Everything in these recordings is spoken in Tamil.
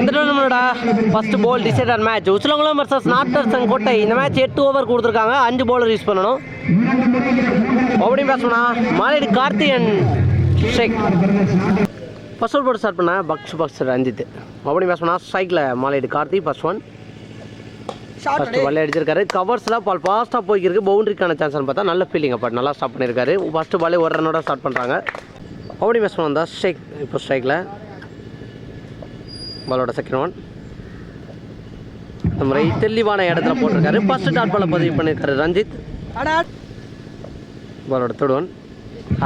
இந்த டோர்னமெண்டோட first ball decider match Uchalankulam versus Nattarasankottai இந்த மேட்ச் எட்டு ஓவர் கொடுத்துருக்காங்க. அஞ்சு பவுலர் யூஸ் பண்ணணும். ஓப்பனிங் பேட்ஸ்மனா மாலேடி கார்த்திகன் ஷேக். ஃபர்ஸ்ட் ஓவர் போட்டு ஸ்டார்ட் பண்ண பக்ஸ் பக்ஸ் ரஞ்சித். ஓப்பனிங் பேட்ஸ்மனா ஸ்ட்ரைக்கில் மாலேடி கார்த்தி ஃபர்ஸ்ட் ஒன் ஃபர்ஸ்ட் வல்ல அடிச்சிருக்காரு. கவர்ஸில் பால் ஃபாஸ்ட்டாக போய்க்கிருக்கு. பவுண்டரிக்கான சான்ஸ்னு பார்த்தா நல்ல ஃபீலிங் அப்போ நல்லா ஸ்டாப் பண்ணியிருக்காரு ஃபஸ்ட்டு பாலே ஒரு ரன்னோட ஸ்டார்ட் பண்ணுறாங்க ஓப்பனிங் பேட்ஸ்மேன் வந்தால் ஸ்ட்ரைக் இப்போ ஸ்ட்ரைக்கில் பாலோட செகண்ட் ஒன் இந்த முறை தெளிவான இடத்துல போட்டிருக்காரு. ஃபர்ஸ்ட் டாட் பாலை பதிவு பண்ணியிருக்காரு ரஞ்சித். பாலோட தேர்ட் ஒன்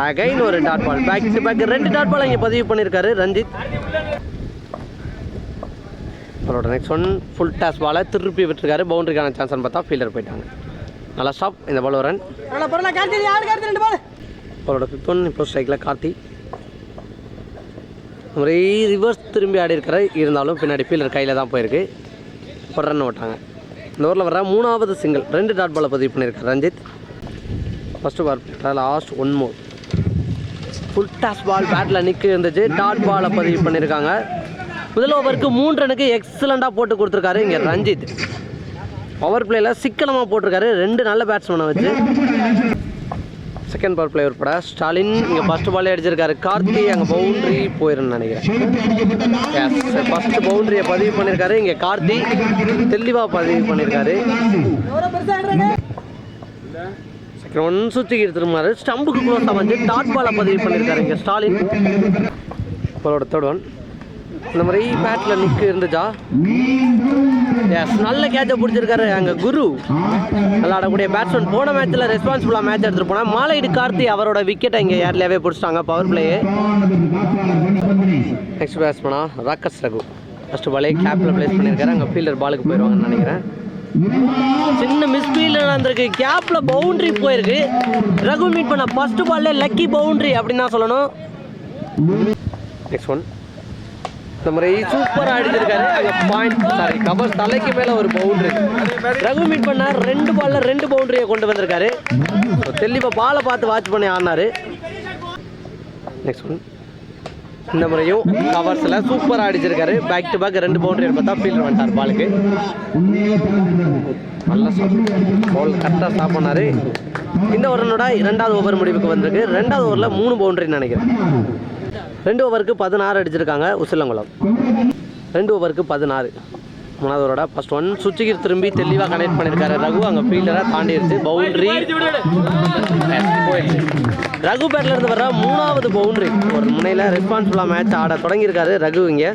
அகைன் ஒரு dot ball back to back ரெண்டு டாட் பால் இங்கே பதிவு பண்ணியிருக்காரு ரஞ்சித். பாலோட நெக்ஸ்ட் ஒன் ஃபுல் டாஸ் பாலை திருப்பி விட்டுருக்காரு. பவுண்டரிக்கான சான்ஸ்னு பார்த்தா ஃபீல்டர் போயிட்டாங்க. நல்லா ஸ்டாப் இந்த பால் ரன் பாலோட ஃபிஃப்த் ஒன் இப்போ ஸ்ட்ரைக்கில் கார்த்தி ஒரே ரிவர்ஸ் திரும்பி ஆடி இருக்கிற இருந்தாலும் பின்னாடி ஃபீல்டர் கையில் தான் போயிருக்கு. ஒரு ரன் ஓட்டாங்க இந்த ஓரில் வர மூணாவது சிங்கிள் ரெண்டு டாட் பாலை பதிவு பண்ணியிருக்கார் Ranjith. First ball last one more full toss ball battle நிற்க இருந்துச்சு. டாட் பாலை பதிவு பண்ணியிருக்காங்க. முதல் ஓவருக்கு மூன்று ரனுக்கு எக்ஸலண்ட்டாக போட்டு கொடுத்துருக்காரு இங்கே ரஞ்சித். பவர் பிளேயில் சிக்கனமாக போட்டிருக்காரு. ரெண்டு நல்ல பேட்ஸ்மேனை வச்சு. செகண்ட் பால் பிளேயர் பட. ஸ்டாலின் இங்கே ஃபர்ஸ்ட் பாலே அடிச்சிருக்காரு. கார்த்தி அங்கே பவுண்ட்ரி போயிருன்னு நினைக்கிறேன். ஃபஸ்ட்டு பவுண்டரியை பதிவு பண்ணியிருக்காரு இங்கே கார்த்தி தெளிவாக பதிவு பண்ணியிருக்காரு செகண்ட் ஒன் சுற்றி திரும்பினாரு ஸ்டம்புக்கு க்ளோஸ் வந்து டாட் பாலை பதிவு பண்ணியிருக்காரு இங்கே ஸ்டாலின். பாலோட தேர்ட் ஒன் இந்த மாதிரி பேட்டில் நிற்க இருந்துச்சா? எஸ் நல்ல கேட்சை பிடிச்சிருக்காரு அங்கே குரு. விளாடக்கூடிய பேட்ஸ்மேன் போன மேட்ச்சில் ரெஸ்பான்சிபிளாக மேட்ச் எடுத்துகிட்டு போனால் மாலை கார்த்தி அவரோட விக்கெட்டை இங்கே ஏர்லியாகவே பிடிச்சிட்டாங்க பவர் பிளேயே நெக்ஸ்ட் பேட்ஸ்மேனா ராக்கஸ் ரகு. ஃபஸ்ட்டு பாலே கேப்பில் ப்ளேஸ் பண்ணியிருக்காரு அங்கே ஃபீல்டர் பாலுக்கு போயிடுவாங்கன்னு நினைக்கிறேன். சின்ன மிஸ்ஃபீல்ட் நடந்திருக்கு. கேப்பில் பவுண்டரி போயிருக்கு. ரகு மீட் பண்ண ஃபர்ஸ்ட் பால்லே லக்கி பவுண்டரி அப்படின்னு தான் சொல்லணும். நெக்ஸ்ட் ஒன் இந்த முறை சூப்பராக அடிச்சிருக்காரு. அங்கே பாயிண்ட் சாரி கவர் தலைக்கு மேலே ஒரு பவுண்டரி ரகு மீட் பண்ணார். ரெண்டு பாலில் ரெண்டு பவுண்டரியை கொண்டு வந்திருக்காரு. தெளிவாக பாலை பார்த்து வாட்ச் பண்ணி ஆடினாரு. நெக்ஸ்ட் ஒன் இந்த முறையும் கவர்ஸில் சூப்பராக அடிச்சிருக்காரு. பேக் டு பேக் ரெண்டு பவுண்டரி பார்த்தா ஃபீல்டர் வந்துட்டார் பாலுக்கு நல்லா பால் கரெக்டாக ஸ்டாப் பண்ணார். இந்த ஓவரனோட இரண்டாவது ஓவர் முடிவுக்கு வந்திருக்கு. ரெண்டாவது ஓவரில் மூணு பவுண்டரின்னு நினைக்கிறேன். ரெண்டு ஓவருக்கு பதினாறு அடிச்சிருக்காங்க உசிலங்குளம். ரெண்டு ஓவருக்கு பதினாறு. மூணாவது ஃபர்ஸ்ட் ஒன் சுச்சுக்கு திரும்பி தெளிவாக கனெக்ட் பண்ணியிருக்காரு ரகு அங்கே ஃபீல்டராக தாண்டிடுச்சு பவுண்டரி ரகு பேட்லேருந்து வர மூணாவது பவுண்டரி ஒரு முனையில் ரெஸ்பான்சிபிளாக மேட்ச் ஆட தொடங்கியிருக்காரு ரகு இங்கே.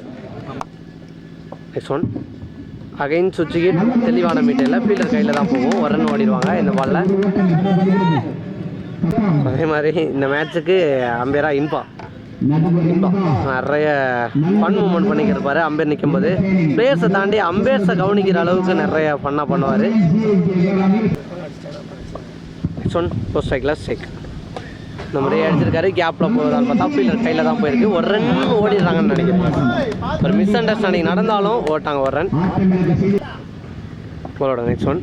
நெக்ஸ்ட் ஒன் அகைன் சுச்சுக்கு தெளிவான மீட்டரில் ஃபீல்டர் கையில் தான் போகும். ஒரு ரன் ஓடிடுவாங்க இந்த பாலில் அதே மாதிரி இந்த மேட்ச்சுக்கு அம்பேரா இன்பா நிறைய ஃபன் மூமெண்ட் பண்ணிக்கிருப்பாரு. அம்பேர் நிற்கும் போது பிளேயர்ஸை தாண்டி அம்பேர்ஸை கவனிக்கிற அளவுக்கு நிறைய ஃபன்னாக பண்ணுவார். சொன் போஸ்ட் ஸ்ட்ரைக்கில் ஸ்ட்ரைக் இந்த முறையே அடிச்சிருக்காரு கேப்பில் போவதால் பார்த்தா ஃபீல்டர் கையில் தான் போயிருக்கு. ஒரு ரன் ஓடிடுறாங்கன்னு நினைக்கிறேன். ஒரு மிஸ் அண்டர்ஸ்டாண்டிங் நடந்தாலும் ஓட்டாங்க ஒரு ரன் போலோட நெக்ஸ்ட் ஒன்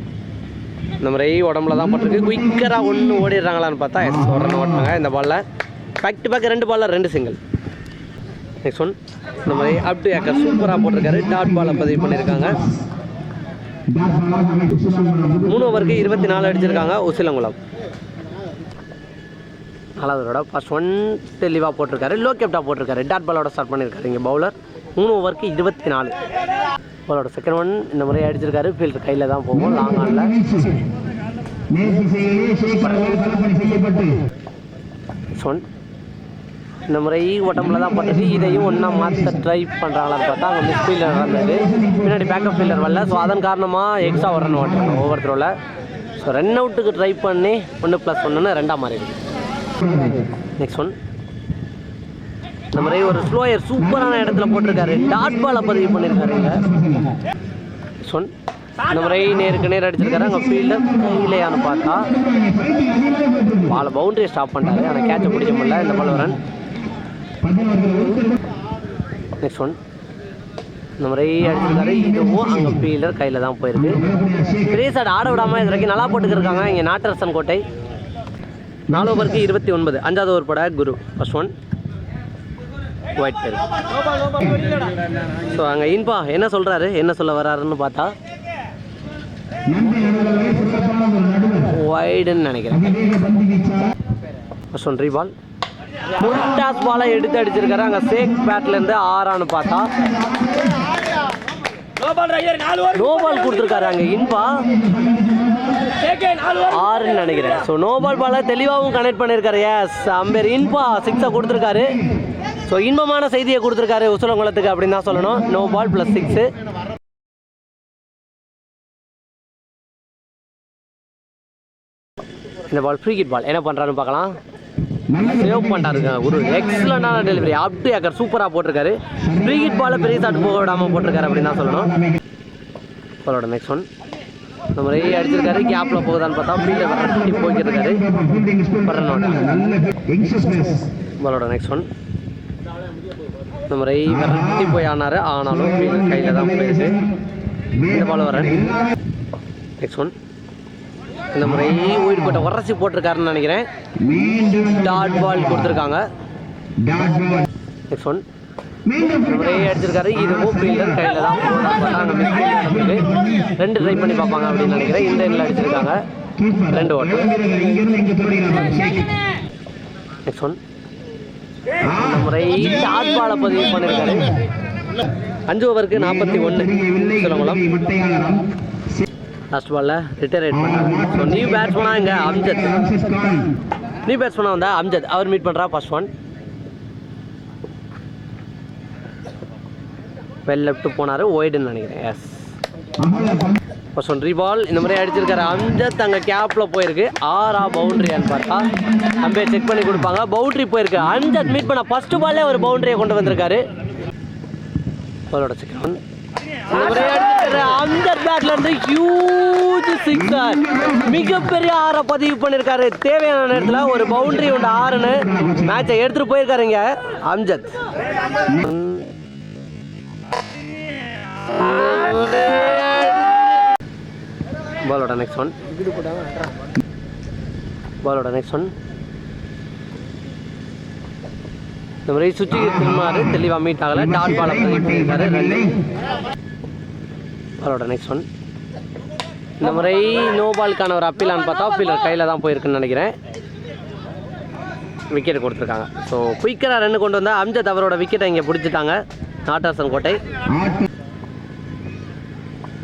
இந்த முறை உடம்புல தான் போட்டிருக்கு. குயிக்கராக ஒன்று ஓடிடுறாங்களான்னு பார்த்தா ஒரு ரன் ஓட்டினாங்க இந்த பாலில் பேக் டு பேக் ரெண்டு பாலில் ரெண்டு சிங்கிள் நெக்ஸ்ட் ஒன் இந்த மாதிரி அப் டு ஏக்கர் சூப்பராக போட்டிருக்காரு. டாட் பாலை பதிவு பண்ணியிருக்காங்க மூணு ஓவருக்கு இருபத்தி நாலு அடிச்சிருக்காங்க. உசிலங்குளம். நாலாவதோட ஃபர்ஸ்ட் ஒன் தெளிவாக போட்டிருக்காரு. லோ கேப்டா போட்டிருக்காரு. டாட் பாலோட ஸ்டார்ட் பண்ணியிருக்காரு இங்கே பவுலர் மூணு ஓவருக்கு இருபத்தி நாலு. பாலோட செகண்ட் ஒன் இந்த முறை அடிச்சிருக்காரு. ஃபீல்டர் கையில் தான் போகும். லாங் ஆனில் ஒன் இந்த முறை உடம்புல தான் பட்டது. இதையும் ஒன்றா மாற்ற ட்ரை பண்ணுறாங்களான்னு பார்த்தா அங்கே மிஸ் ஃபீல்டர் நடந்தது. பின்னாடி பேக்கப் ஃபீல்டர் வரல. ஸோ அதன் காரணமாக எக்ஸ்ட்ரா ஒரு ரன் ஓட்டுறாங்க ஓவர் த்ரோவில் ஸோ ரன் அவுட்டுக்கு ட்ரை பண்ணி ஒன்று ப்ளஸ் ஒன்றுன்னு ரெண்டாக மாறிடுது. நெக்ஸ்ட் ஒன் இந்த மாதிரி ஒரு ஸ்லோயர் சூப்பரான இடத்துல போட்டிருக்காரு. டாட் பாலை பதிவு பண்ணியிருக்காரு இங்க. நெக்ஸ்ட் ஒன் இந்த முறை நேருக்கு நேர் அடிச்சிருக்காரு. அங்கே ஃபீல்டர் கையிலையான்னு பார்த்தா பாலை பவுண்டரியை ஸ்டாப் பண்ணிட்டாரு. ஆனால் கேட்சை பிடிக்க முடியல. இந்த பால் ரன் நெக்ஸ்ட் ஒன் இந்த முறை அடிச்சிருக்காரு இதுவும் அங்கே ஃபீல்டர் கையில் தான் போயிருக்கு. பெரிய ஆட விடாமல் இது வரைக்கும் நல்லா போட்டுக்கிருக்காங்க. இங்கே நாட்டரசன் கோட்டை. நாலு ஓவருக்கு இருபத்தி ஒன்பது. அஞ்சாவது ஓவர் போட குரு. ஃபர்ஸ்ட் ஒன் ஒயிட் பேர் ஸோ அங்கே இன்பா என்ன சொல்கிறாரு என்ன சொல்ல வராருன்னு பார்த்தா ஒய்டுன்னு நினைக்கிறேன். ஃபர்ஸ்ட் ஒன் ரீபால் முல்டாஸ் பாலை எடுத்து அடிச்சிருக்காரு. அங்கே சேக் பேட்லேருந்து ஆறான்னு பார்த்தா. நோ பால் கொடுத்துருக்காரு அங்கே இன்பா. ஆறுன்னு நினைக்கிறேன். ஸோ நோ பால் தெளிவாகவும் கனெக்ட் பண்ணியிருக்காரு. எஸ் அம்பேர் இன்பா சிக்ஸை கொடுத்துருக்காரு. ஸோ இன்பமான செய்தியை கொடுத்துருக்காரு உசலங்குளத்துக்கு அப்படின்னு தான் சொல்லணும். நோ பால் ப்ளஸ் சிக்ஸு இந்த பால் ஃப்ரீ கிட் பால் என்ன பண்ணுறாருன்னு பார்க்கலாம். சேவ் பண்ணிட்டாருங்க. ஒரு எக்ஸலண்டான டெலிவரி அப் டு ஏக்கர் சூப்பராக போட்டிருக்காரு. ஃப்ரீ கிட் பாலை பெரிய ஷாட் போக விடாமல் போட்டிருக்காரு அப்படின்னு தான் சொல்லணும். பாலோட நெக்ஸ்ட் ஒன் இந்த மாதிரி அடிச்சிருக்காரு. கேப்பில் போகுதான்னு பார்த்தா ஃபீல்டில் வரட்டி போய்க்கிருக்காரு பாலோட நெக்ஸ்ட் ஒன் இந்த மாதிரி விரட்டி போய் ஆனார். ஆனாலும் கையில் தான் போயிருக்கு. இந்த பால் வரேன் நெக்ஸ்ட் ஒன் இந்த முறை உயிர் போட்ட உரசி போட்டிருக்காருன்னு நினைக்கிறேன். டாட் பால் கொடுத்துருக்காங்க. நெக்ஸ்ட் ஒன் முறையே அடிச்சிருக்காரு. இதுவும் ஃபீல்டர் கையில் தான் ரெண்டு ட்ரை பண்ணி பார்ப்பாங்க அப்படின்னு நினைக்கிறேன். இந்த எண்ணில் அடிச்சிருக்காங்க. ரெண்டு ஓட்டம் நெக்ஸ்ட் ஒன் இந்த முறை டாட் பாலை பதிவு பண்ணியிருக்காரு அஞ்சு ஓவருக்கு நாற்பத்தி ஒன்று சிலம்பலம். லாஸ்ட் பாலில் ரிட்டையர் பண்ணாங்க ஸோ நியூ பேட்ஸ்மனாக இங்கே அம்ஜத் நியூ பேட்ஸ்மனாக வந்தால் அம்ஜத் அவர் மீட் பண்ணுறா ஃபர்ஸ்ட் ஒன் வெல் லெஃப்ட் போனார் ஒய்டுன்னு நினைக்கிறேன். எஸ் ஃபர்ஸ்ட் ஒன் ரீபால் இந்த மாதிரி அடிச்சிருக்காரு அம்ஜத் அங்கே கேப்பில் போயிருக்கு. ஆறா பவுண்ட்ரியான்னு பார்த்தா அம்பேர் செக் பண்ணி கொடுப்பாங்க. பவுண்டரி போயிருக்கு. அம்ஜத் மீட் பண்ண ஃபர்ஸ்ட் பால்லே ஒரு பவுண்டரியை கொண்டு வந்திருக்காரு. அவரோட செகண்ட் அந்த அம்ஜத் பேட்ல இருந்து ஹியூஜ் சிக்ஸர் மிகப்பெரிய ஆறை பதிவு பண்ணியிருக்காரு தேவையான நேரத்தில் ஒரு பவுண்டரி உண்டு ஆறுன்னு மேட்சை எடுத்துட்டு போயிருக்காருங்க அம்ஜத். பாலோட நெக்ஸ்ட் ஒன் பாலோட நெக்ஸ்ட் ஒன் இந்த மாதிரி சுற்றி திரும்பாரு தெளிவாக மீட் ஆகலை டாட் பால் அவரோட நெக்ஸ்ட் ஒன் இந்த முறை நோ பாலுக்கான ஒரு அப்பீலான்னு பார்த்தா அப்பீலர் கையில் தான் போயிருக்குன்னு நினைக்கிறேன். விக்கெட் கொடுத்துருக்காங்க. ஸோ குயிக்கராக ரன்னு கொண்டு வந்தால் அம்ஜத் அவரோட விக்கெட்டை இங்கே பிடிச்சிட்டாங்க. நாட்டாசன் கோட்டை.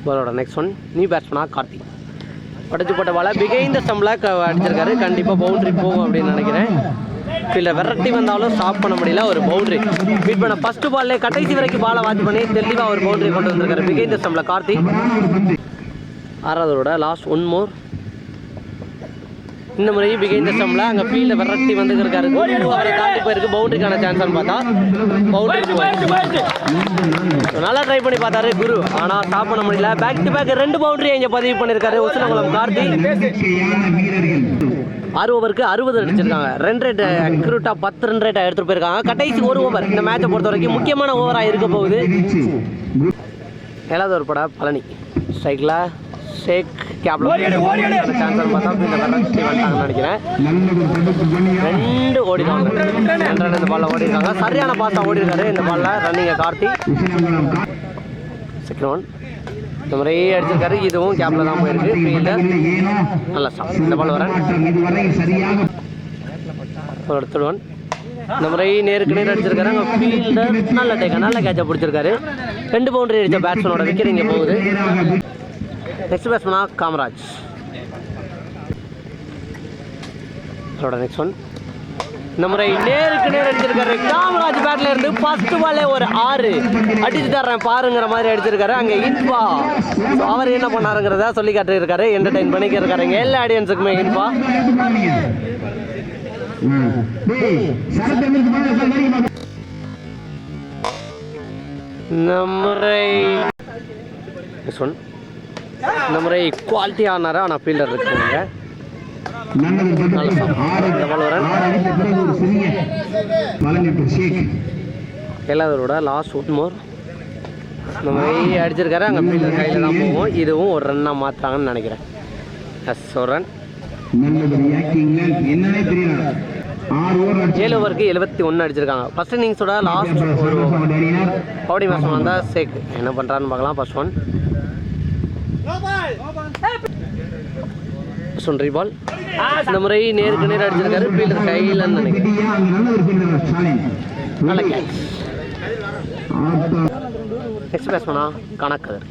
பாலோட நெக்ஸ்ட் ஒன் நியூ பேட்ஸ்மனாக கார்த்திக் உடச்சி போட்ட பால பிகைந்த ஸ்டம்பில் அடிச்சிருக்காரு. கண்டிப்பாக பவுண்டரி போகும் அப்படின்னு நினைக்கிறேன். இல்லை விரட்டி வந்தாலும் ஸ்டாப் பண்ண முடியல ஒரு பவுண்டரி மீட் பண்ண ஃபர்ஸ்ட் பால்லே கடைசி வரைக்கும் பாலை வாட்ச் பண்ணி தெளிவாக ஒரு பவுண்டரி கொண்டு வந்திருக்காரு பிகைந்த சம்பள கார்த்திக் ஆறாவதோட லாஸ்ட் ஒன் மோர் இந்த முறையும் பிகைந்த ஸ்டம்பில் அங்கே ஃபீல்டில் விரட்டி வந்துருக்காரு அவரை தாண்டி போயிருக்கு பவுண்டரிக்கான சான்ஸ் பார்த்தா. பவுண்டரி நல்லா ட்ரை பண்ணி பார்த்தாரு குரு. ஆனால் ஸ்டாப் பண்ண முடியல. பேக் டு பேக் ரெண்டு பவுண்டரியை இங்கே பதிவு பண்ணியிருக்காரு உசிலகுளம் கார்த்தி. ஆறு ஓவருக்கு அறுபது அடிச்சிருக்காங்க. ரன் ரேட் அக்யூரேட்டாக பத்து ரன் ரேட்டாக எடுத்துகிட்டு போயிருக்காங்க. கடைசி ஒரு ஓவர் இந்த மேட்சை பொறுத்த வரைக்கும் முக்கியமான ஓவராக இருக்க போகுது. ஏழாவது ஒரு பட பழனி. ஸ்ட்ரைக்கில் ஷேக் கேப்ல சான்சர் பார்த்தா இந்த வந்துட்டாங்கன்னு நினைக்கிறேன். ரெண்டு ஓடிடுவாங்க ரெண்டு இந்த பால்ல ஓடிருக்காங்க. சரியான பாஸாக ஓடிருக்காரு இந்த பால்ல ரன்னிங்க கார்த்தி. செகண்ட் ஒன் இந்த முறையே அடிச்சிருக்காரு. இதுவும் கேப்ல தான் போயிருக்கு. ஃபீல்டர் நல்ல ஸ்டாப் இந்த பால் வரேன் ஒரு ஒன் இந்த முறை நேருக்கு நேர் அடிச்சிருக்காரு. அங்கே ஃபீல்டர் நல்ல டேக்கா நல்ல கேட்சை பிடிச்சிருக்காரு. ரெண்டு பவுண்டரி அடித்த பேட்ஸ்மேனோட விக்கெட் இங்கே போகுது. நெக்ஸ்ட் பேட்ஸ்மேனா காமராஜ். அதோட நெக்ஸ்ட் ஒன் இந்த முறை நேருக்கு நேர் அடிச்சிருக்காரு. காமராஜ் பேட்ல இருந்து ஃபர்ஸ்ட் பாலே ஒரு ஆறு. அடிச்சு தர்றேன் பாருங்கிற மாதிரி அடிச்சிருக்காரு. அங்கே இன்பா அவர் என்ன பண்ணாருங்கிறத சொல்லி காட்டியிருக்காரு. என்டர்டைன் பண்ணிக்கிருக்காரு. இருக்காருங்க எல்லா ஆடியன்ஸுக்குமே இன்பா நம்முறை முறை நம்முறை குவாலிட்டி ஆனார்? ஆனால் ஃபீல்டர் இருக்குங்க நல்ல stop. இந்த ball வரேன் எல்லாத்தோட லாஸ்ட் ஒன் மோர் இந்த மாதிரி அடிச்சிருக்காரு அங்கே ஃபீல்டர் கையில் தான் போகும் இதுவும் ஒரு ரன்னாக மாற்றுறாங்கன்னு நினைக்கிறேன். எஸ் ஒரு ரன் நல்லது ஏழு ஓவருக்கு எழுபத்தி ஒன்று அடிச்சிருக்காங்க. ஃபர்ஸ்ட் இன்னிங்ஸோட லாஸ்ட் ஒரு பவுடி மாதம் வந்தால் சேக் என்ன பண்ணுறான்னு பார்க்கலாம் first one first one reball இந்த முறை நேருக்கு நேர் அடிச்சிருக்காரு ஃபீல்டர் கையில் நினைக்கிறேன். நெக்ஸ்ட் பேட்ஸ்மனா கணக்கர்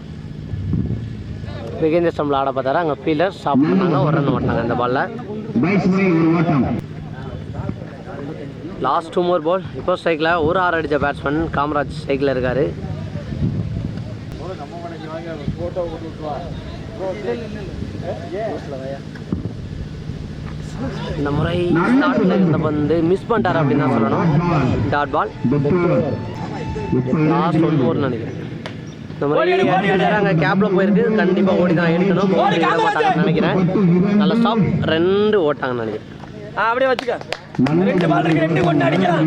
விகேந்திர ஸ்டம்பில் ஆட பார்த்தாரு. அங்கே ஃபீல்டர் ஸ்டாப் பண்ணாங்க ஒரு ரன் மாட்டாங்க இந்த பாலில் லாஸ்ட் டூ மோர் பால் இப்போ ஸ்ட்ரைக்கில் ஒரு ஆறு அடித்த பேட்ஸ்மேன் காமராஜ் ஸ்ட்ரைக்கில் இருக்கார். ஃபோட்டோ இந்த முறை ஸ்டார்ட்ல இருந்த பந்து மிஸ் பண்ணிட்டார் அப்படின்னு தான் சொல்லணும். Dot ball last one over நினைக்கிறேன். இந்த மாதிரி அடிச்சாரு அங்கே கேப்பில் போயிருக்கு. கண்டிப்பாக ஓடி தான் எடுக்கணும் மாட்டாங்கன்னு நினைக்கிறேன். நல்ல ஸ்டாப் ரெண்டு ஓட்டாங்கன்னு நினைக்கிறேன். அப்படியே வச்சுக்க. ரெண்டு பால் இருக்கு ரெண்டு கொண்டு அடிக்கலாம்.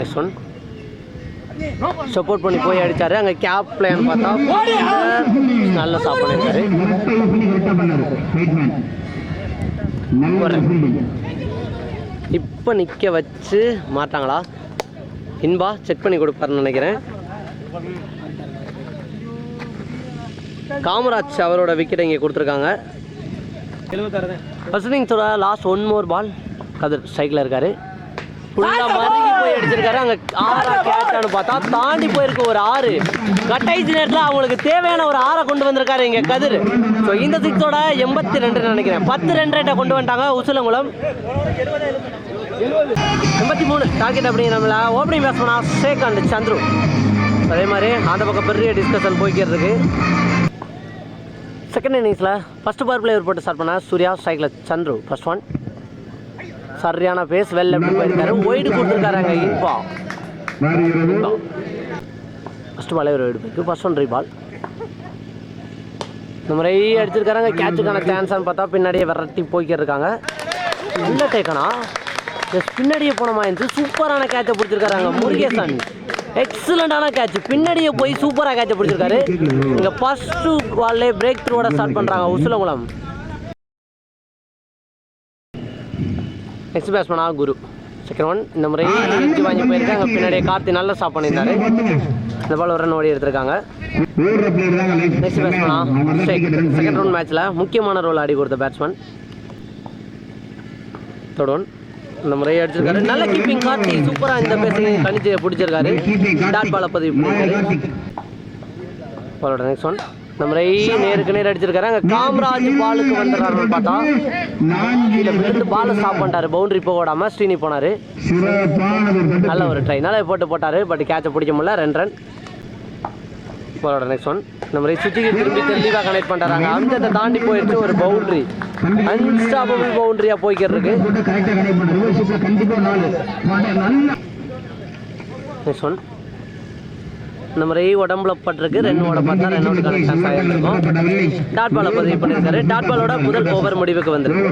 நெக்ஸ்ட் ஒன் சப்போர்ட் பண்ணி போய் அடிச்சாரு. அங்கே கேப் பிளேன்னு பார்த்தா நல்ல ஸ்டாப் பண்ணியிருக்காரு இரட்டை பண்ணி கரெக்டாக பண்ணாரு ரைட்மேன் நல்ல ஃபீல்டிங் இப்போ நிற்க வச்சு மாட்டாங்களா? இன்பா செக் பண்ணி கொடுப்பாருன்னு நினைக்கிறேன். காமராஜ் அவரோட விக்கெட் இங்கே கொடுத்துருக்காங்க. First இன்னிங்ஸோட last one more ball Kathir ஸ்ட்ரைக்கில் இருக்காரு. ஃபுல்லாக மறுகி போய் அடிச்சிருக்காரு. அங்கே ஆறா கேட்சான்னு பார்த்தா தாண்டி போயிருக்கு ஒரு ஆறு. கடைசி நேரத்தில் அவங்களுக்கு தேவையான ஒரு ஆறை கொண்டு வந்திருக்காரு இங்கே கதிர். ஸோ இந்த சிக்ஸோட எண்பத்தி ரெண்டு நினைக்கிறேன். பத்து ரெண்டு ரேட்டை கொண்டு வந்துட்டாங்க உசிலங்குளம். எண்பத்தி மூணு டார்கெட் அப்படிங்கிறவங்கள ஓப்பனிங் பேட்ஸ்மனா ஷேக் அண்ட் சந்துரு. அதே மாதிரி அந்த பக்கம் பெரிய டிஸ்கஷன் போய்க்கிறது இருக்கு செகண்ட் இன்னிங்ஸில் ஃபஸ்ட் பவர் பிளேயர் போட்டு ஸ்டார்ட் பண்ண சூர்யா ஸ்ட்ரைக்கில் சந்துரு. ஃபர்ஸ்ட் ஒன் சரியான பேஸ் வெல் எப்படி போயிருக்காரு? ஒயிடு கொடுத்துருக்காருங்க இப்போ இன்பா வருகிறது ஃபஸ்ட் பாலே ஒரு ஒயிடு போயிருக்கு ஃபர்ஸ்ட் ஒன் பால் இந்த முறை அடிச்சிருக்காங்க கேட்சுக்கான சான்ஸ்னு பார்த்தா பின்னாடியே விரட்டி போய்க்கிட்டு இருக்காங்க உள்ள டேக்கனா ஜஸ்ட் பின்னாடியே போனமா இருந்து சூப்பரான கேட்சை பிடிச்சிருக்காருங்க முருகேசன். எக்ஸலண்டான கேட்ச் பின்னாடியே போய் சூப்பராக கேட்சை பிடிச்சிருக்காரு. இங்கே ஃபஸ்ட்டு பால்லே பிரேக் த்ரூவோட ஸ்டார்ட் பண்ணுறாங்க உசுலகுளம். நெக்ஸ்ட் பேட்ஸ்மனா குரு செகண்ட் ஒன் இந்த முறை எஞ்சி வாங்கி போயிருக்காங்க. பின்னாடியே கார்த்தி நல்ல ஸ்டாப் பண்ணியிருந்தாரு. இந்த பால் ஒரு ரன் ஓடி எடுத்திருக்காங்க. நெக்ஸ்ட் பேட்ஸ்மனா செகண்ட் ரவுண்ட் மேட்ச்சில் முக்கியமான ரோல் ஆடி கொடுத்த பேட்ஸ்மேன் தேர்ட் ஒன் இந்த முறை அடிச்சிருக்காரு. நல்ல கீப்பிங் கார்த்தி சூப்பராக இந்த பேசிங் கணிச்சு பிடிச்சிருக்காரு. டாட் பாலை பதிவு பண்ணியிருக்காரு பாலோட நெக்ஸ்ட் ஒன் முறை நேருக்கு நேர் அடிச்சிருக்காரு. அங்கே காமராஜ் பாலுக்கு வந்துடுறாருன்னு பார்த்தா கீழே விழுந்து பாலை ஸ்டாப் பண்ணிட்டாரு பவுண்டரி போக விடாம ஸ்ரீனி போனார். நல்ல ஒரு ட்ரை நல்லா போட்டு போட்டார் பட் கேட்சை பிடிக்க முடியல. ரெண்டு ரன் பாலோட நெக்ஸ்ட் ஒன் மாதிரி சுற்றிக்கு திரும்பி தெளிவாக கனெக்ட் பண்ணுறாங்க அந்தத்தை தாண்டி போயிட்டு ஒரு பவுண்டரி அன்ஸ்டாப்பபிள் பவுண்டரியாக போய்க்கிட்டு இருக்கு போட்டு கரெக்டா கனெக்ட் பண்ண ரிவர்ஸ் ஷிப்ல கண்டிப்பா நாலு போட்டு நல்ல நெக்ஸ்ட் ஒன் இந்த மாதிரி உடம்புல பட்டிருக்கு. ரெண்டு ஓட பார்த்தா ரெண்டு ஓட கனெக்ஷன் ஆகிருக்கும் டாட் பாலை பதிவு பண்ணியிருக்காரு. டாட் பாலோட முதல் ஓவர் முடிவுக்கு வந்திருக்கு.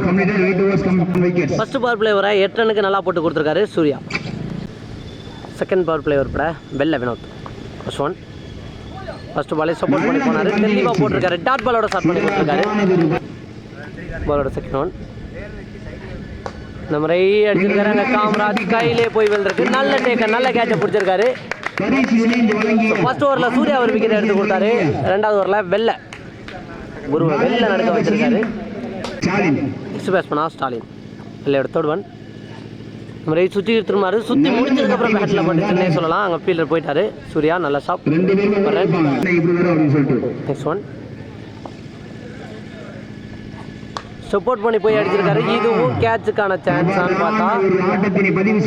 ஃபர்ஸ்ட் பவர் பிளேவரை எட்டு ரனுக்கு நல்லா போட்டு கொடுத்துருக்காரு சூர்யா. செகண்ட் பவர் பிளேவர் கூட பெல்ல வினோத். ஃபர்ஸ்ட் ஒன் ஃபர்ஸ்ட் பாலே சப்போர்ட் பண்ணி போனாரு. தெளிவாக போட்டிருக்காரு. டாட் பாலோட ஸ்டார்ட் பண்ணி கொடுத்துருக்காரு. பாலோட செகண்ட் ஒன் இந்த முறை அடிச்சிருக்காரு. அங்கே காமராஜ் கையிலே போய் விழுந்திருக்கு. நல்ல டேக்க நல்ல கேட்சை பிடிச்சிருக்காரு. ஃபர்ஸ்ட் ஓவரில் சூர்யா ஒரு விக்கெட் எடுத்து கொடுத்தாரு. ரெண்டாவது ஓவரில் வெள்ளை. குருவை வெளில நடக்க வச்சிருக்காரு. நெக்ஸ்ட் பேட்ஸ்மனா ஸ்டாலின். இல்லை தேர்ட் ஒன் முறை சுற்றி திரும்பாரு சுற்றி முடிச்சதுக்கப்புறம் பேட்டில் பண்ணிட்டுன்னே சொல்லலாம். அங்கே ஃபீல்டர் போயிட்டாரு. சூர்யா நல்ல ஷாப் ரெண்டு பேருமே ஒரு run. இருப்பாங்க. இப்படி வரும் அப்படின்னு சொல்லிட்டு நெக்ஸ்ட் ஒன் சப்போர்ட் பண்ணி போய் அடிச்சிருக்காரு. இதுவும் கேட்சுக்கான சான்ஸான்னு பார்த்தா.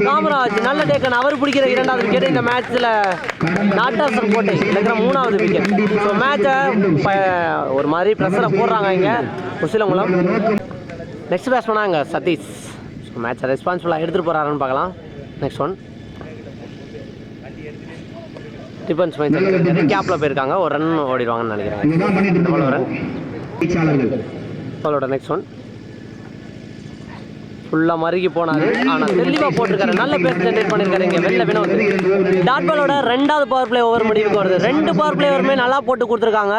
காமராஜ் நல்ல டேக்கன் அவர் பிடிக்கிற இரண்டாவது விக்கெட் இந்த மேட்ச்சில் நாட்டாசன் கோட்டை. இருக்கிற மூணாவது விக்கெட் ஸோ மேட்சை ஒரு மாதிரி ப்ரெஷரை போடுறாங்க இங்கே. உசிலங்குளம் நெக்ஸ்ட் பேட்ஸ்மேனா அங்கே சதீஷ். ஸோ மேட்சை ரெஸ்பான்சிபிளாக எடுத்துகிட்டு போகிறாருன்னு பார்க்கலாம். நெக்ஸ்ட் ஒன் டிஃபென்ஸ் கேப்பில் போயிருக்காங்க. ஒரு ரன் ஓடிடுவாங்கன்னு நினைக்கிறேன். ரன் பேச்சாளர்கள் நெக்ஸ்ட் ஒன் ஃபுல்லாக மறுகி போனார். ஆனால் தெளிவாக போட்டிருக்காரு. நல்ல பேர் ஜென்ரேட் பண்ணியிருக்காரு இங்கே வெளில வினோத். டாட் பாலோட ரெண்டாவது பவர் பிளே ஓவர் முடிவுக்கு வருது. ரெண்டு பவர் பிளே ஓவருமே நல்லா போட்டு கொடுத்துருக்காங்க.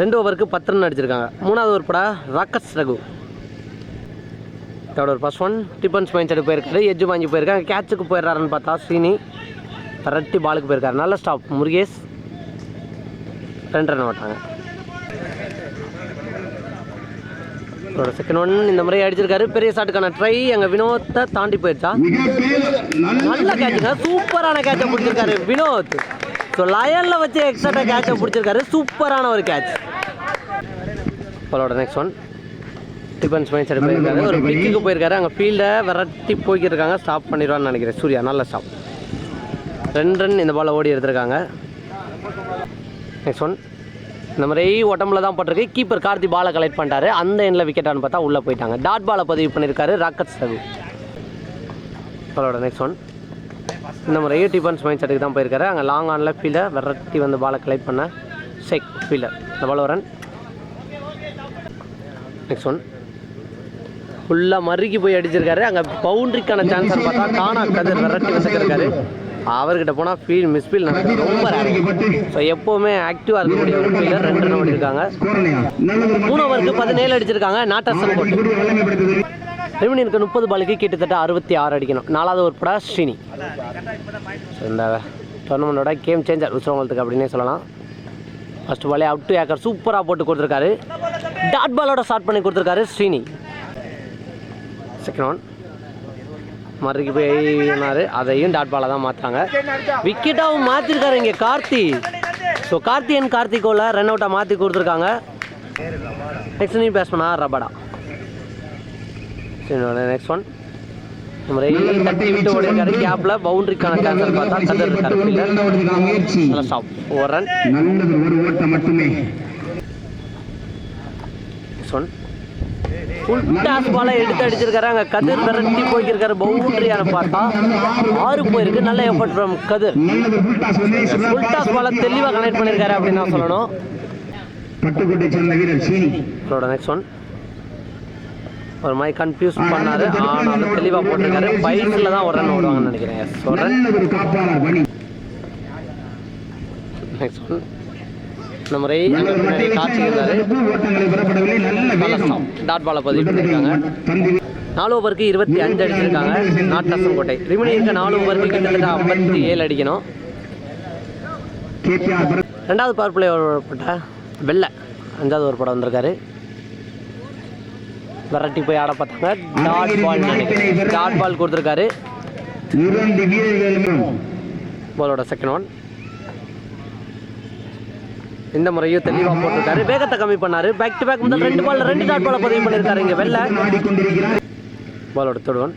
ரெண்டு ஓவருக்கு பத்து ரன் அடிச்சிருக்காங்க. மூணாவது ஓவர் படா ராக்கஸ் ரகு. இதோட ஒரு first one defence mind set போயிருக்காரு. எஜ்ஜு வாங்கி போயிருக்காங்க கேட்சுக்கு போயிடுறாருன்னு பார்த்தா சீனி ரெட்டி பாலுக்கு போயிருக்காரு. நல்ல ஸ்டாப் முருகேஷ். ரெண்டு ரன் ஓட்டாங்க இதோட செகண்ட் ஒன் இந்த முறை அடிச்சிருக்காரு. பெரிய ஷாட்டுக்கான ட்ரை எங்கள் வினோத்தை தாண்டி போயிடுச்சா? மிகப்பெரிய நல்ல கேட்சுங்க சூப்பரான கேட்சை பிடிச்சிருக்காரு வினோத். ஸோ லயனில் வச்சு எக்ஸ்ட்ரா கேட்சை பிடிச்சிருக்காரு. சூப்பரான ஒரு கேட்ச் பாலோட next one defence mind side போயிருக்காரு. ஒரு பிக்குக்கு போயிருக்காரு. அங்கே ஃபீல்டை விரட்டி போய்க்கிட்டு இருக்காங்க ஸ்டாப் பண்ணிடுவான்னு நினைக்கிறேன். சூர்யா நல்ல ஸ்டாப் ரெண்டு ரன் இந்த பாலை ஓடி எடுத்திருக்காங்க. நெக்ஸ்ட் ஒன் இந்த மாதிரி உடம்புல தான் போட்டிருக்கு. கீப்பர் கார்த்தி பாலை கலெக்ட் பண்ணிட்டாரு. அந்த எண்ணில் விக்கெட்டான்னு பார்த்தா உள்ளே போயிட்டாங்க. டாட் பாலை பதிவு பண்ணியிருக்காரு ராக்கெட் ரகு அவரோட நெக்ஸ்ட் ஒன் இந்த மாதிரி டிஃபன்ஸ் மைண்ட் செட்டுக்கு தான் போயிருக்காரு. அங்கே லாங் ஆனில் ஃபீல்டர் விரட்டி வந்து பாலை கலெக்ட் பண்ண ஷேக் ஃபீல்டர் இந்த பால் ரன் நெக்ஸ்ட் ஒன் ஃபுல்லாக மறுக்கி போய் அடிச்சிருக்காரு. அங்கே பவுண்ட்ரிக்கான சான்ஸ் பார்த்தா காணா கதிர் விரட்டி வந்துருக்காரு. அவர்கிட்ட போனால் ஃபீல் மிஸ் ஃபீல் நடக்குது. ரொம்ப ஸோ எப்போவுமே ஆக்டிவாக இருக்கக்கூடிய ஒரு ஃபீல்டர் ரெண்டு ரன் ஓடிருக்காங்க மூணு ஓவருக்கு பதினேழு அடிச்சிருக்காங்க. கூடிய வல்லமைப்படுத்துது. ரெமினியனுக்கு முப்பது பாலுக்கு கிட்டத்தட்ட அறுபத்தி ஆறு அடிக்கணும். நாலாவது ஒரு படா ஸ்ரீனி. இந்த டோர்னமெண்ட்டோட கேம் சேஞ்சர் உச்சவங்களுக்கு அப்படின்னே சொல்லலாம். ஃபர்ஸ்ட் பாலே அவுட் டு ஏக்கர் சூப்பராக போட்டு கொடுத்துருக்காரு. டாட் பாலோட ஸ்டார்ட் பண்ணி கொடுத்துருக்காரு ஸ்ரீனி. செகண்ட் ஒன் மறுக்கு போயினாரு அதையும் டாட் தான் மாற்றாங்க விக்கெட்டாகவும் மாற்றிருக்காரு இங்கே கார்த்தி. ஸோ கார்த்தியன் கார்த்திகோவில் ரன் அவுட்டாக மாற்றி கொடுத்துருக்காங்க. நெக்ஸ்ட் நீ பேட்ஸ்மனா ரபடா. சரி நெக்ஸ்ட் ஒன் நம்ம தட்டி விட்டு ஓடிருக்காரு. கேப்பில் பவுண்டரிக்கான கேன்சல் பார்த்தா கதர் இருக்காரு. ஸ்டாப் ஒரு ரன் நல்லது ஒரு ஓட்டம் மட்டுமே. நெக்ஸ்ட் ஒன் ஃபுல் டாஸ் பாலை எடுத்து அடிச்சிருக்காரு. அங்கே கதிர் விரட்டி போய்க்கிருக்காரு. பவுண்டரியான பார்த்தா. ஆறு போயிருக்கு. நல்ல effort from Kathir. Full toss பாலை தெளிவாக கனெக்ட் பண்ணியிருக்காரு அப்படின்னு தான் சொல்லணும். நெக்ஸ்ட் ஒன் ஒரு மாதிரி கன்ஃபியூஸ் பண்ணாரு. ஆனாலும் தெளிவாக போட்டிருக்காரு. பைக்கில் தான் ஒரு ரன் ஓடுவாங்கன்னு நினைக்கிறேன். நெக்ஸ்ட் ஒன் அங்கே பின்னாடி காட்சி இருந்தாரு டாட் பாலை பதிவு பண்ணியிருக்காங்க. நாலு ஓவருக்கு இருபத்தி அஞ்சு அடிச்சிருக்காங்க நாட்டரசன் கோட்டை. ரிமினி இருக்க நாலு ஓவருக்கு கிட்டத்தட்ட ஐம்பத்தி ஏழு அடிக்கணும். ரெண்டாவது பவர் பிளே பட்ட வெள்ளை. அஞ்சாவது ஒரு படம் வந்திருக்காரு. விரட்டி போய் ஆட பார்த்தாங்க. டாட் பால் டாட் பால் கொடுத்துருக்காரு. பாலோட செகண்ட் ஒன் இந்த முறையும் தெளிவாக போட்டிருக்காரு. வேகத்தை கம்மி பண்ணாரு. பேக் டு பேக் முதல் ரெண்டு பால் ரெண்டு டாட் பாலை பதிவு பண்ணியிருக்காரு இங்கே வெள்ளை ஆடிக்கொண்டிருக்கிறார் பாலோட தொடுவன்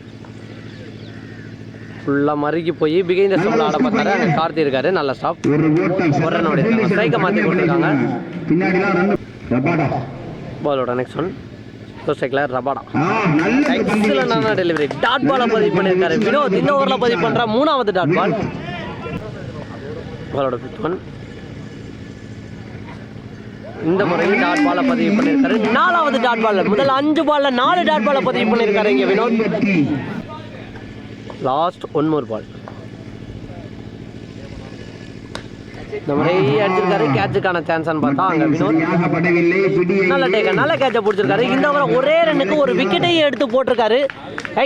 ஃபுல்லாக மறுக்கி போய் பிகைந்த ஸ்டம்பில் ஆட பார்த்தாரு. அங்கே கார்த்தி இருக்காரு. நல்ல ஸ்டாப் ஒரு ரன் ஸ்ட்ரைக்கை மாற்றி கொடுத்துருக்காங்க. பாலோட நெக்ஸ்ட் ஒன் ஸ்ட்ரைக்கில் ரபாடா எக்ஸலண்டான டெலிவரி டாட் பாலை பதிவு பண்ணியிருக்காரு. வினோத் இந்த ஓவரில் பதிவு பண்ணுற மூணாவது டாட் பால் பாலோட ஃபிஃப்த் ஒன் இந்த முறையில் டாட் பால பதிவு பண்ணியிருக்காரு நாலாவது டாட் பால் முதல் அஞ்சு பால்ல நாலு டாட் பால பதிவு பண்ணியிருக்காரு இங்கே Vinoth. Last one more ball இந்த முறை அடிச்சிருக்காரு கேட்சுக்கான சான்ஸ்னு பார்த்தா அங்கே வினோத். நல்ல டேக்க நல்ல கேட்சை பிடிச்சிருக்காரு. இந்த முறை ஒரே ரன்னுக்கு ஒரு விக்கெட்டையும் எடுத்து போட்டிருக்காரு.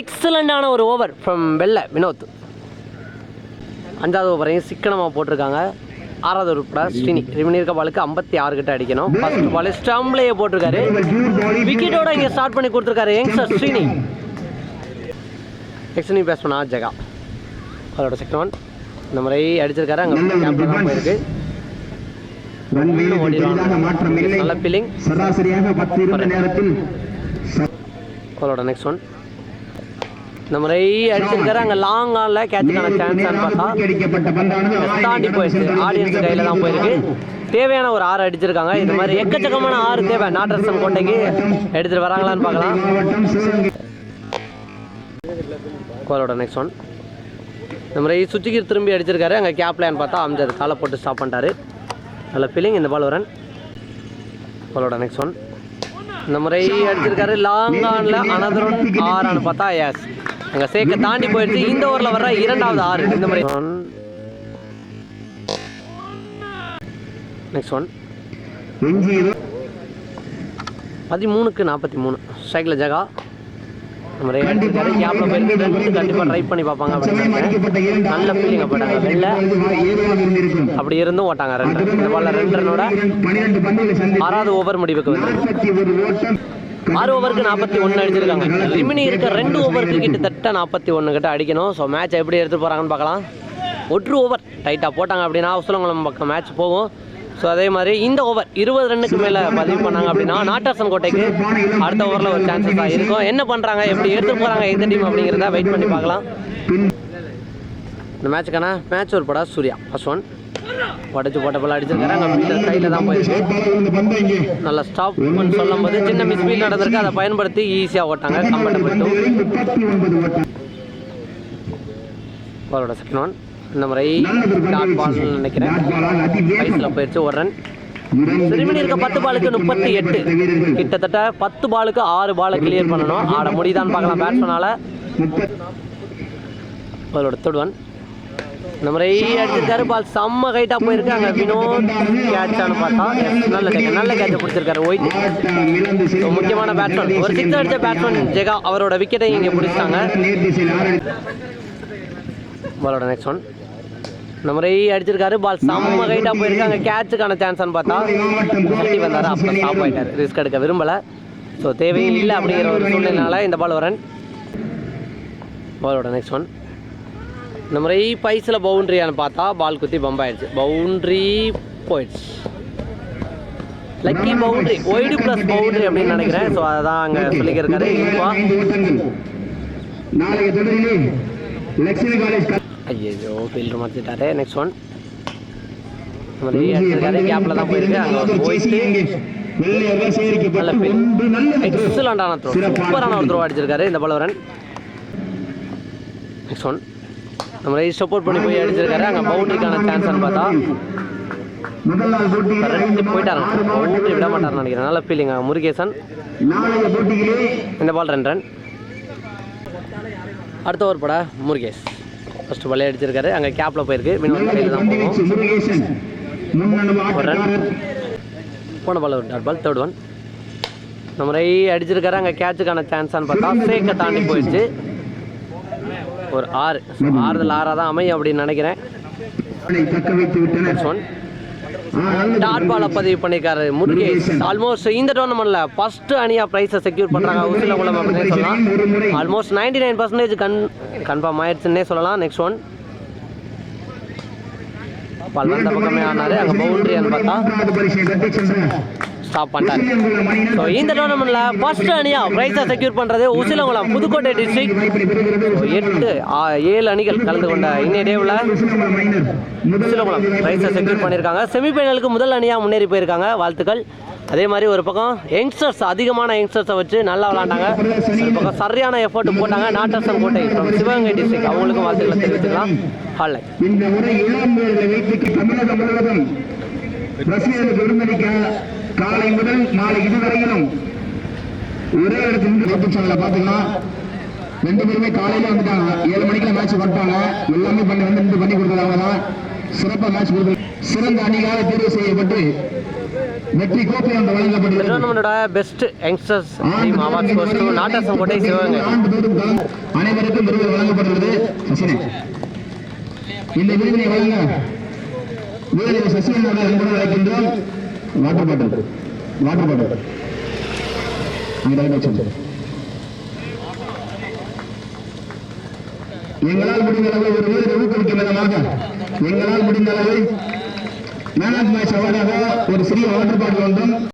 எக்ஸலண்டான ஒரு ஓவர் ஃப்ரம் வெள்ள வினோத். அஞ்சாவது ஓவரையும் சிக்கனமாக போட்டிருக்காங்க. ஆறாவது உருப்பட ஸ்ரீனி ரிமினிருக்க பாலுக்கு ஐம்பத்தி ஆறு கிட்ட அடிக்கணும் ஃபர்ஸ்ட் பால் ஸ்டம்ப்லேயே போட்டிருக்காரு. விக்கெட்டோட இங்கே ஸ்டார்ட் பண்ணி கொடுத்துருக்காரு. யங்ஸ்டர் ஸ்ரீனி எக்ஸ்னி பேட்ஸ்மனா ஜெகா. அதோட செகண்ட் ஒன் இந்த முறை அடிச்சிருக்காரு. அங்கே கேப்டன் போயிருக்கு. நல்ல ஃபீலிங் சராசரியாக பத்து இருந்த நேரத்தில் அவரோட நெக்ஸ்ட் ஒன் இந்த முறை அடிச்சிருக்காரு. அங்கே லாங் ஆனில் கேட்சுக்கான சான்ஸ் பார்த்தா தாண்டி போயிடுச்சு. ஆடியன்ஸ் கையில் தான் போயிருக்கு. தேவையான ஒரு ஆறு அடிச்சிருக்காங்க. இந்த மாதிரி எக்கச்சக்கமான ஆறு. தேவை. நாட்டரசன் கோட்டைக்கு எடுத்துகிட்டு வராங்களான்னு பார்க்கலாம். கோலோட நெக்ஸ்ட் ஒன் இந்த முறை சுச்சிக்கு திரும்பி அடிச்சிருக்காரு. அங்கே கேப் லைன் பார்த்தா அம்ஜத் காலை போட்டு ஸ்டாப் பண்ணிட்டாரு. நல்ல ஃபீலிங் இந்த பால் வரன் கோலோட நெக்ஸ்ட் ஒன் இந்த முறை அடிச்சிருக்காரு. லாங் ஆனில் அனதர் ஆறான்னு பார்த்தா எஸ் அங்கே சேக்க தாண்டி போயிடுச்சு. இந்த ஓவரில் வர்ற இரண்டாவது ஆறு. இந்த மாதிரி. நெக்ஸ்ட் ஒன் பதிமூணுக்கு நாற்பத்தி மூணு. ஸ்ட்ரைக்கில் ஜகா. அடிச்சிருக்காரு கேப்ல போயிருக்கு ரெண்டு கண்டிப்பா. ட்ரை பண்ணி பார்ப்பாங்க அப்படின்னு நல்ல ஃபீலிங்க போட்டாங்க வெளில. அப்படி இருந்தும் ஓட்டாங்க ரெண்டு. இந்த பால்ல ரெண்டு ஆறாவது ஓவர் முடிவுக்கு வந்து ஆறு ஓவருக்கு நாற்பத்தி ஒன்று அடிச்சிருக்காங்க. லிமினி இருக்க ரெண்டு ஓவருக்கு கிட்டத்தட்ட நாற்பத்தி ஒன்று கிட்ட அடிக்கணும். ஸோ மேட்ச் எப்படி எடுத்துகிட்டு போகிறாங்கன்னு பார்க்கலாம். ஒற்று ஓவர். டைட்டாக போட்டாங்க அப்படின்னா உசலங்குளம் பக்கம் மேட்ச் போகும். ஸோ அதே மாதிரி இந்த ஓவர் இருபது ரன்னுக்கு மேலே பதிவு பண்ணாங்க அப்படின்னா நாட்டாசன் கோட்டைக்கு அடுத்த ஓவரில் ஒரு சான்சஸ் இருக்கும். என்ன பண்ணுறாங்க எப்படி எடுத்து போகிறாங்க எந்த டீம் அப்படிங்கிறத வெயிட் பண்ணி பார்க்கலாம். இந்த மேட்சுக்கான மேட்ச் ஒரு படா சூர்யா. ஃபர்ஸ்ட் ஒன் படைச்சு போட்ட போல அடிச்சிருக்காரு. அங்கே கையில் தான் போயிருக்கு நல்ல நல்லா ஸ்டாப் சொல்லும் போது சின்ன மிஸ்பீல் நடந்திருக்கு. அதை பயன்படுத்தி ஈஸியாக ஓட்டாங்க. கம்ஃபர்டபுள் டூ பாலோட செகண்ட் ஒன் இந்த முறை டாட் பால் நினைக்கிறேன். வயசுல வயசில் போயிடுச்சு ஒரு ரன் சிறுமணி இருக்க பத்து பாலுக்கு முப்பத்தி எட்டு. கிட்டத்தட்ட பத்து பாலுக்கு ஆறு பாலை கிளியர் பண்ணணும். ஆட முடியுதான்னு பார்க்கலாம். பேட்ஸ்மேனால அவரோட தொடுவன் நம்ம ஒன் அடிச்சிருக்காரு. பால் செம்ம ஹைட்டாக போயிருக்கு அங்கே வினோத் கேட்சான்னு பார்த்தா. நல்ல கேட்ச் நல்ல கேட்சை பிடிச்சிருக்காரு. ஒயிட் முக்கியமான பேட்ஸ்மேன் ஒரு சிக்ஸ் அடித்த பேட்ஸ்மேன் ஜெகா அவரோட விக்கெட்டை இங்கே பிடிச்சாங்க பாலோட நெக்ஸ்ட் ஒன் நம்ம ரெய் அடிச்சிருக்காரு. பால் செம்ம ஹைட்டாக போயிருக்கு அங்கே கேட்சுக்கான சான்ஸ்னு பார்த்தா. சுற்றி வந்தார். அப்போ ஸ்டாப் ஆகிட்டார் ரிஸ்க் எடுக்க விரும்பலை. ஸோ தேவையும் இல்லை அப்படிங்கிற ஒரு சூழ்நிலைனால இந்த பால் வரேன். பாலோட நெக்ஸ்ட் ஒன் இந்த முறை பைஸில் பவுண்ட்ரியான்னு பார்த்தா பால் குத்தி பம்ப் ஆயிடுச்சு. பவுண்ட்ரி போயிடுச்சு. Lucky boundary wide plus boundary அப்படின்னு நினைக்கிறேன். ஸோ அதான் அங்கே க- ஐயோ ஃபீல்டர் மாற்றிட்டாரு நெக்ஸ்ட் ஒன் அடிச்சிருக்காரு கேப்பில் தான் போயிருக்கு. அங்கே போயிட்டு எக்ஸலண்டான த்ரோ சூப்பரான ஒரு த்ரோ அடிச்சிருக்காரு இந்த பலவரன். நெக்ஸ்ட் ஒன் நம்ம ரைஸ் சப்போர்ட் பண்ணி போய் அடிச்சிருக்காரு. அங்கே பவுண்டரிக்கான சான்ஸ்னு பார்த்தா முதல் ரெண்டு போயிட்டாருங்க பவுண்டரி விட மாட்டாருன்னு நினைக்கிறேன். நல்ல ஃபீலிங் முருகேசன். இந்த பால் ரெண்டு ரன் அடுத்த ஓவர் படா முருகேஷ். ஃபர்ஸ்ட் பாலே அடிச்சிருக்காரு. அங்கே கேப்பில் போயிருக்கு. மினிமம் தான் பந்து போகும். வீச்சு முருகேசன் போன பால் ஒரு டாட் பால் தேர்ட் ஒன் நம்ம ரை அடிச்சிருக்காரு. அங்கே கேட்சுக்கான சான்ஸான்னு பார்த்தா சேக்கை தாண்டி போயிடுச்சு. ஒரு ஆறு ஆறுதல் ஆறாக தான் அமையும் அப்படின்னு நினைக்கிறேன். டாட் பாலை பதிவு பண்ணியிருக்காரு முருகேஷ் ஆல்மோஸ்ட் இந்த டோர்னமெண்ட்ல ஃபர்ஸ்ட் அணியா ப்ரைஸை செக்யூர் பண்றாங்க. உசிலகுளம் அப்படின்னு சொல்லலாம். ஆல்மோஸ்ட் நைன்டி நைன் பர்சன்டேஜ் கன் கன்ஃபார்ம் ஆயிடுச்சுன்னே சொல்லலாம். நெக்ஸ்ட் ஒன் பால் வந்த பக்கமே ஆனாரு. அங்கே பவுண்டரியான்னு பார்த்தா. ஸ்டாப் பண்ணிட்டாரு ஸோ இந்த டோர்னமெண்ட்ல ஃபர்ஸ்ட் அணியா ப்ரைஸை செக்யூர் பண்றது உசிலங்குளம் புதுக்கோட்டை டிஸ்ட்ரிக் எட்டு ஏழு அணிகள் கலந்து கொண்ட இன்னைய டேவில் உசிலங்குளம் ப்ரைஸை செக்யூர் பண்ணியிருக்காங்க செமிஃபைனலுக்கு முதல் அணியாக முன்னேறி போயிருக்காங்க. வாழ்த்துக்கள். அதே மாதிரி ஒரு பக்கம் யங்ஸ்டர்ஸ் அதிகமான யங்ஸ்டர்ஸை வச்சு நல்லா விளாண்டாங்க. ஒரு பக்கம் சரியான எஃபர்ட் போட்டாங்க நாட்டரசன் கோட்டை ஃப்ரம் சிவகங்கை டிஸ்ட்ரிக் அவங்களுக்கும் வாழ்த்துக்களை தெரிவித்துக்கலாம். ஹால்லை இந்த முறை இளம் வீரர்களை தமிழகம் முழுவதும் ரசிகர்கள் விருந்தளிக்க காலை முதல் மாலை இதுவரையிலும் ஒரே இடத்துல சேனல்ல பாத்தீங்கன்னா ரெண்டு பேருமே காலையில வந்துட்டாங்க. ஏழு மணிக்கு மேட்ச் வந்துட்டாங்க எல்லாமே பண்ணி வந்து நின்று பண்ணி கொடுத்ததாங்க தான் சிறப்பா மேட்ச் கொடுத்து சிறந்த அணியாக தேர்வு செய்யப்பட்டு வெற்றி கோப்பை அந்த வழங்கப்பட்டது best youngsters team awards Sivaganga. அனைவருக்கும் விருது வழங்கப்படுகிறது சசினே. இந்த விருதினை வழங்க வீரர் சசிகலோட அன்புடன் அழைக்கின்றோம். வாட்டர் பாட்டில் வாட்டர் பாட்டில் வச்சு எங்களால் முடிந்த அளவு ஒரு வீரரை ஊக்குவிக்கும் விதமாக எங்களால் முடிந்த அளவு மேன் ஆஃப் மேட்ச் அவார்டாக ஒரு சிறிய வாட்டர் பாட்டில் ஒன்றும்